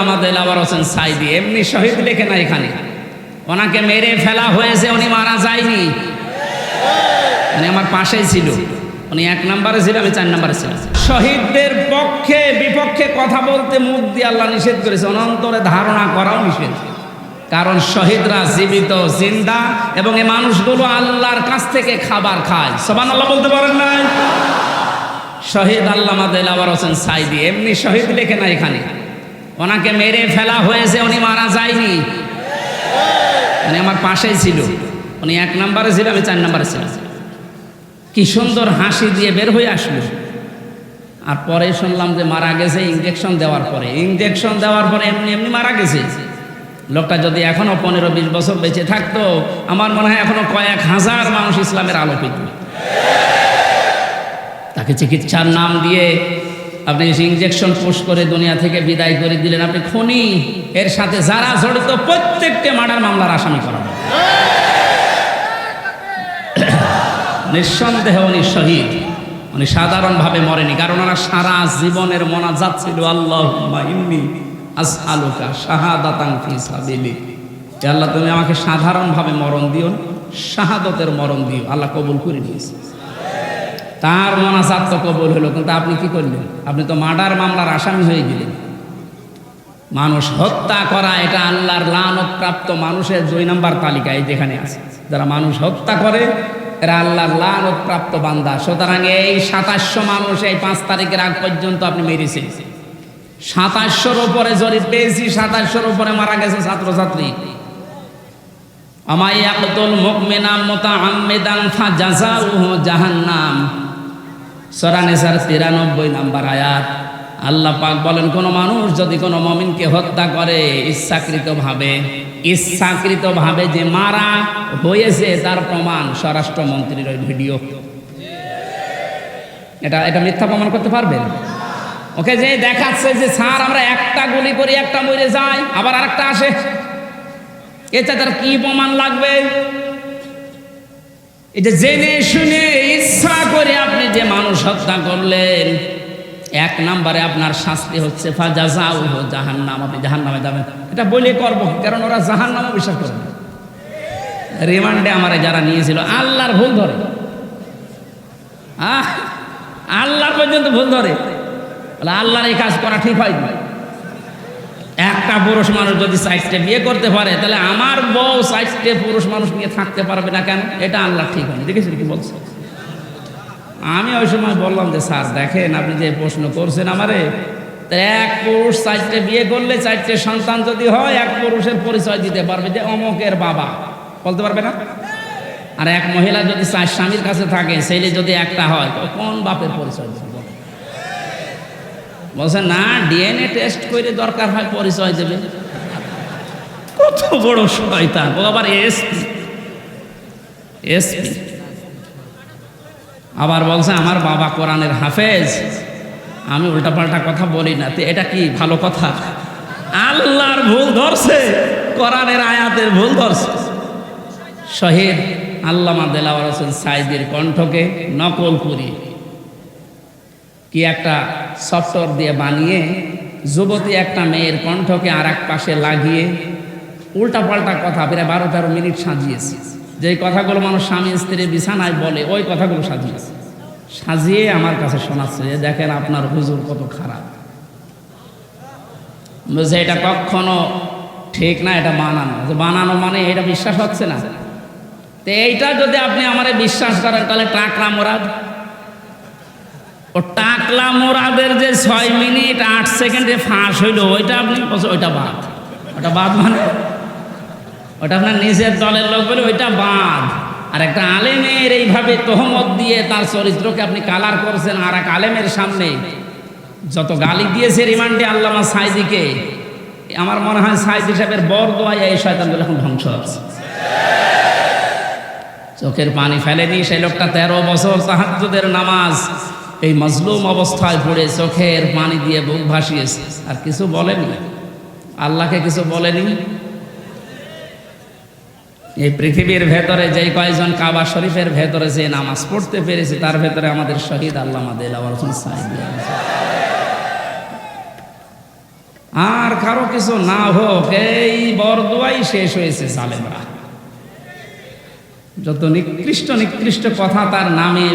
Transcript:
হোসেন সাইদি এমনি শহীদ লেখে না এখানে। ওনাকে মেরে ফেলা হয়েছে, উনি মারা যায়নি। উনি আমার পাশেই ছিল। উনি এক নম্বরে ছিল, আমি চার নম্বরে ছিলাম। শহীদদের পক্ষে, বিপক্ষে কথা বলতে মুখ দিয়ে আল্লাহ নিষেধ করেছে। অনন্তরে ধারণা করাও নিষেধ। কারণ শহীদরা জীবিত, জিন্দা এবং এই মানুষগুলো আল্লাহর কাছ থেকে খাবার খায়। সবান আল্লাহ বলতে পারেন নাই? শহীদ আল্লামা দেলাওয়ার হোসেন সাইদি এমনি শহীদ লেখে না এখানে। ওনাকে মেরে ফেলা হয়েছে, উনি মারা যায়নি। উনি আমার পাশেই ছিল। উনি এক নম্বরে ছিল, আমি চার নম্বরে ছিলাম। কি সুন্দর হাসি দিয়ে বের হয়ে আসলো। আর পরে শুনলাম যে মারা গেছে ইঞ্জেকশন দেওয়ার পরে। ইঞ্জেকশন দেওয়ার পরে এমনি এমনি মারা গেছে। লোকটা যদি এখনও পনেরো বিশ বছর বেঁচে থাকতো, আমার মনে হয় এখনও কয়েক হাজার মানুষ ইসলামের আলো পেত তাকে চিকিৎসার নাম দিয়ে আপনি ইঞ্জেকশন পুশ করে দুনিয়া থেকে বিদায় করে দিলেন। আপনি খনি। এর সাথে যারা জড়িত প্রত্যেককে মার্ডার মামলার আসামি করা নিঃসন্দেহে উনি শহীদ। উনি সাধারণভাবে মরেনি, কারণ ওনার সারা জীবনের মোনাজাত ছিল আল্লাহ ফি সাবিলিক আল্লাহ, তুমি আমাকে সাধারণভাবে মরণ দিও শাহাদতের মরণ দিও। আল্লাহ কবুল করে নিয়েছে। তার মোনাজাত তো কবুল হলো, কিন্তু আপনি কি করলেন? আপনি তো মার্ডার মামলার আসামি হয়ে গেলেন। মানুষ হত্যা করা, এটা আল্লাহর লানতপ্রাপ্ত মানুষের দুই নম্বর তালিকায় যেখানে আছে। যারা মানুষ হত্যা করে, এরা আল্লাহর লানতপ্রাপ্ত বান্দা। সুতরাং এই সাতাশশো মানুষ এই পাঁচ তারিখের আগ পর্যন্ত আপনি মেরেছেন। সাতাশশোর উপরে জরিপ পেয়েছি, সাতাশশোর উপরে মারা গেছে ছাত্রছাত্রী। আমাই আকুল মুকমিনাম মোতা আমেদান ফা জাজাউহু জাহান্নাম। সরানেসার তিরানব্বই নাম্বার আয়াত। আল্লাহ পাক বলেন, কোনো মানুষ যদি কোনো মমিনকে হত্যা করে ইচ্ছাকৃতভাবে ইচ্ছাকৃতভাবে যে মারা হয়েছে তার প্রমাণ স্বরাষ্ট্রমন্ত্রীর ওই ভিডিও। এটা এটা মিথ্যা প্রমাণ করতে পারবেন? ওকে, যে দেখাচ্ছে যে, স্যার, আমরা একটা গুলি করি, একটা মরে যাই, আবার আরেকটা আসে। এতে তার কি প্রমাণ লাগবে? এটা জেনে শুনে ইচ্ছা করে আপনি যে মানুষ হত্যা করলেন, এক নম্বরে আপনার শাস্তি হচ্ছে ফাজাজাউ জাহান নাম আপনি জাহান নামে যাবেন। এটা বলে করব, কারণ ওরা জাহান নামে বিশ্বাস করবে রিমান্ডে আমার যারা নিয়েছিল, আল্লাহর ভুল ধরে। আহ আল্লাহ পর্যন্ত ভুল ধরে। বলে আল্লাহর এই কাজ করা ঠিক হয়নি একটা পুরুষ মানুষ যদি সাইডটে বিয়ে করতে পারে, তাহলে আমার বউ সাইডটে পুরুষ মানুষ নিয়ে থাকতে পারবে না কেন? এটা আল্লাহ ঠিক হয়নি দেখেছেন কি বলছে? আমি ওই সময় বললাম যে, স্যার, দেখেন আপনি যে প্রশ্ন করছেন আমারে এক পুরুষ চারটে বিয়ে করলে চারটে সন্তান যদি হয়, এক পুরুষের পরিচয় দিতে পারবে যে অমকের বাবা। বলতে পারবে না? আর এক মহিলা যদি চার স্বামীর কাছে থাকে, ছেলে যদি একটা হয়, তো কোন বাপের পরিচয় দিবে? বলো? বলছে, না, ডিএনএ টেস্ট করে দরকার হয় পরিচয় দেবে। কত বড় শয়তান। ও আবার এসপি। এসপি। আবার বলছে, আমার বাবা কোরআনের হাফেজ। আমি উল্টাপাল্টা কথা বলি না। তো এটা কি ভালো কথা? আল্লাহর ভুল ধরছে, কোরআনের আয়াতের ভুল ধরছে। শহীদ আল্লামা দেলাওয়ার হোসেন সাইদের কণ্ঠকে নকল করি। কি একটা সফটওয়্যার দিয়ে বানিয়ে যুবতী একটা মেয়ের কণ্ঠকে আর এক পাশে লাগিয়ে উল্টাপাল্টা কথা, প্রায় বারো তেরো মিনিট সাজিয়েছে। যে কথাগুলো মানুষ স্বামী স্ত্রী বিছানায় বলে, ওই কথাগুলো সাজিয়েছে সাজিয়ে আমার কাছে শোনাচ্ছে যে, দেখেন আপনার হুজুর কত খারাপ। বলছে, এটা কখনো ঠিক না, এটা বানানো। যে বানানো মানে এটা বিশ্বাস হচ্ছে না। তো এইটা যদি আপনি আমারে বিশ্বাস করেন, তাহলে টাকরা মোরাদ। ও টাকলা মোরাদের যে ছয় মিনিট, আট সেকেন্ডে ফাঁস হইল, ওইটা আপনি ওইটা বাদ। ওটা বাদ মানে ওটা আপনার নিজের দলের লোক বলে ওইটা বাদ। আর একটা আলেমের এইভাবে তহমত দিয়ে তার চরিত্রকে আপনি কালার করছেন আর এক আলেমের সামনে যত গালি দিয়েছে রিমান্ডে আল্লামা সাইদিকে, আমার মনে হয় সাইদি সাহেবের বর দোয়াই এই শয়তানগুলো এখন ধ্বংস হচ্ছে। চোখের পানি ফেলেনি সেই লোকটা তেরো বছর তাহাজ্জুদের নামাজ এই মজলুম অবস্থায় পড়ে চোখের পানি দিয়ে বুক ভাসিয়েছে। আর কিছু বলেনি আল্লাহকে কিছু বলেনি? এই পৃথিবীর ভেতরে যে কয়েকজন কাবা শরীফের ভেতরে যে নামাজ পড়তে পেরেছে, তার ভেতরে আমাদের শহীদ আল্লাহ মাদিল আর কারও কিছু না হোক, এই বরদোয়াই শেষ হয়েছে সালেমরা যত নিকৃষ্ট নিকৃষ্ট কথা তার নামে